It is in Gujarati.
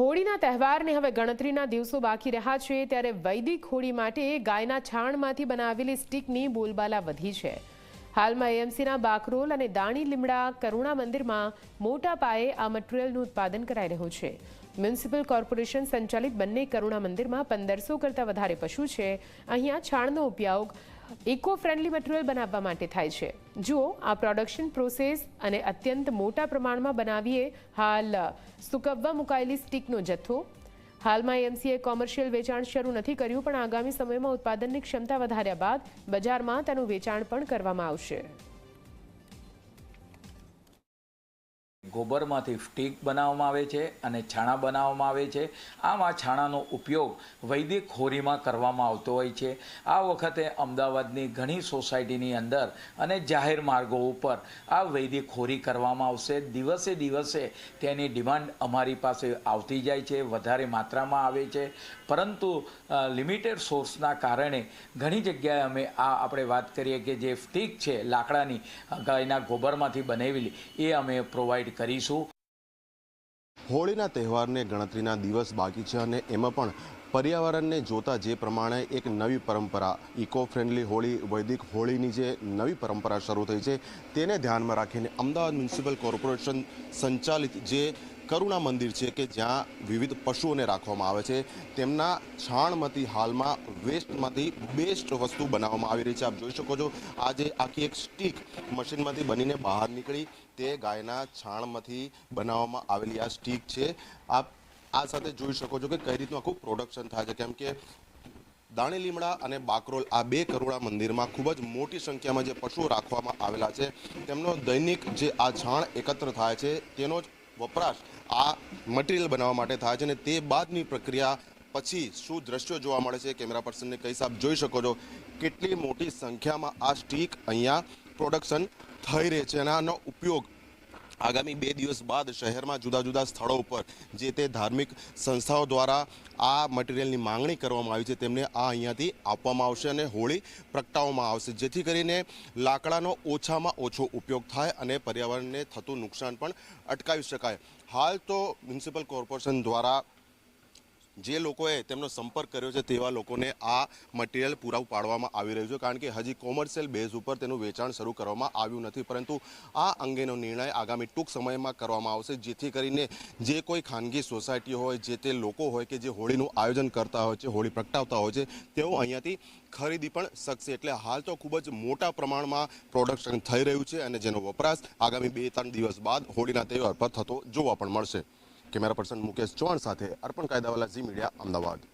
હોળીના તહેવારને હવે ગણતરીના દિવસો બાકી રહ્યા છે, ત્યારે વૈદિક હોળી માટે ગાયના છાણમાંથી બનાવેલી સ્ટીકની બોલબાલા વધી છે. હાલમાં એએમસીના બાકરોલ અને દાણી લીમડા કરુણા મંદિરમાં મોટા પાયે આ મટીરિયલનું ઉત્પાદન કરાઈ રહ્યું છે. મ્યુનિસિપલ કોર્પોરેશન સંચાલિત બંને કરુણા મંદિરમાં પંદરસો કરતાં વધારે પશુ છે. અહીંયા છાણનો ઉપયોગ ઇકો ફ્રેન્ડલી મટીરિયલ બનાવવા માટે થાય છે. જુઓ, આ પ્રોડક્શન પ્રોસેસ અને અત્યંત મોટા પ્રમાણમાં બનાવીએ હાલ સુકવવા મુકાયેલી સ્ટીકનો જથ્થો. હાલમાં એમસીએ કોમર્શિયલ વેચાણ શરૂ નથી કર્યું, પણ આગામી સમયમાં ઉત્પાદનની ક્ષમતા વધાર્યા બાદ બજારમાં તેનું વેચાણ પણ કરવામાં આવશે. ગોબરમાંથી સ્ટીક બનાવવામાં આવે છે અને છાણા બનાવવામાં આવે છે. આમ આ છાણાનો ઉપયોગ વૈદિક ખોરીમાં કરવામાં આવતો હોય છે. આ વખતે અમદાવાદની ઘણી સોસાયટીની અંદર અને જાહેર માર્ગો ઉપર આ વૈદિક ખોરી કરવામાં આવશે. દિવસે દિવસે તેની ડિમાન્ડ અમારી પાસે આવતી જાય છે, વધારે માત્રામાં આવે છે. પરંતુ લિમિટેડ સોર્સના કારણે ઘણી જગ્યાએ અમે આ આપણે વાત કરીએ કે જે સ્ટીક છે, લાકડાની ગાયના ગોબરમાંથી બનાવેલી, એ અમે પ્રોવાઈડ કરીશું. હોળીના તહેવારને ગણતરીના દિવસ બાકી છે અને એમાં પણ પર્યાવરણને જોતા જે પ્રમાણે એક નવી પરંપરા ઇકો ફ્રેન્ડલી હોળી, વૈદિક હોળીની જે નવી પરંપરા શરૂ થઈ છે, તેને ધ્યાનમાં રાખીને અમદાવાદ મ્યુનિસિપલ કોર્પોરેશન સંચાલિત જે કરુણા મંદિર છે કે જ્યાં વિવિધ પશુઓને રાખવામાં આવે છે. તેમના છાણમાંથી હાલમાં વેસ્ટમાંથી બેસ્ટ વસ્તુ બનાવવામાં આવી રહી છે. આપ જોઈ શકો છો, આજે આખી એક સ્ટીક મશીનમાંથી બનીને બહાર નીકળી તે ગાયના છાણમાંથી બનાવવામાં આવેલી આ સ્ટીક છે. આપ આ સાથે જોઈ શકો છો કે કઈ રીતનું આખું પ્રોડક્શન થાય છે. કેમ કે દાણી લીમડા અને બાકરોલ આ બે કરોડા મંદિરમાં ખૂબ જ મોટી સંખ્યામાં જે પશુઓ રાખવામાં આવેલા છે, તેમનો દૈનિક જે આ છાણ એકત્ર થાય છે, તેનો જ વપરાશ આ મટીરિયલ બનાવવા માટે થાય છે અને તે બાદની પ્રક્રિયા પછી શું દ્રશ્યો જોવા મળે છે કેમેરા પર્સનને કઈ સાહેબ જોઈ શકો છો? કેટલી મોટી સંખ્યામાં આ સ્ટીક અહીંયા પ્રોડક્શન થઈ રહી છે અને આનો ઉપયોગ આગામી બે દિવસ બાદ શહેરમાં જુદા જુદા સ્થળો ઉપર જે તે ધાર્મિક સંસ્થાઓ દ્વારા આ મટીરિયલની માંગણી કરવામાં આવી છે, તેમને આ અહીંયાથી આપવામાં આવશે અને હોળી પ્રગટાવવામાં આવશે. જેથી કરીને લાકડાનો ઓછામાં ઓછો ઉપયોગ થાય અને પર્યાવરણને થતું નુકસાન પણ અટકાવી શકાય. હાલ તો મ્યુનિસિપલ કોર્પોરેશન દ્વારા જે લોકોએ તેમનો સંપર્ક કર્યો છે તેવા લોકોને આ મટીરિયલ પૂરાવું પાડવામાં આવી રહ્યું છે. કારણ કે હજી કોમર્શિયલ બેઝ ઉપર તેનું વેચાણ શરૂ કરવામાં આવ્યું નથી. પરંતુ આ અંગેનો નિર્ણય આગામી ટૂંક સમયમાં કરવામાં આવશે, જેથી કરીને જે કોઈ ખાનગી સોસાયટી હોય, જે તે લોકો હોય કે જે હોળીનું આયોજન કરતા હોય છે, હોળી પ્રગટાવતા હોય છે, તેઓ અહીંયાથી ખરીદી પણ શકશે. એટલે હાલ તો ખૂબ જ મોટા પ્રમાણમાં પ્રોડક્શન થઈ રહ્યું છે અને જેનો વપરાશ આગામી બે ત્રણ દિવસ બાદ હોળીના તહેવાર પર થતો જોવા પણ મળશે. કેમેરા પર્સન મુકેશ ચૌહાણ સાથે અર્પણ કાયદાવાલા ઝી મીડિયા અમદાવાદ.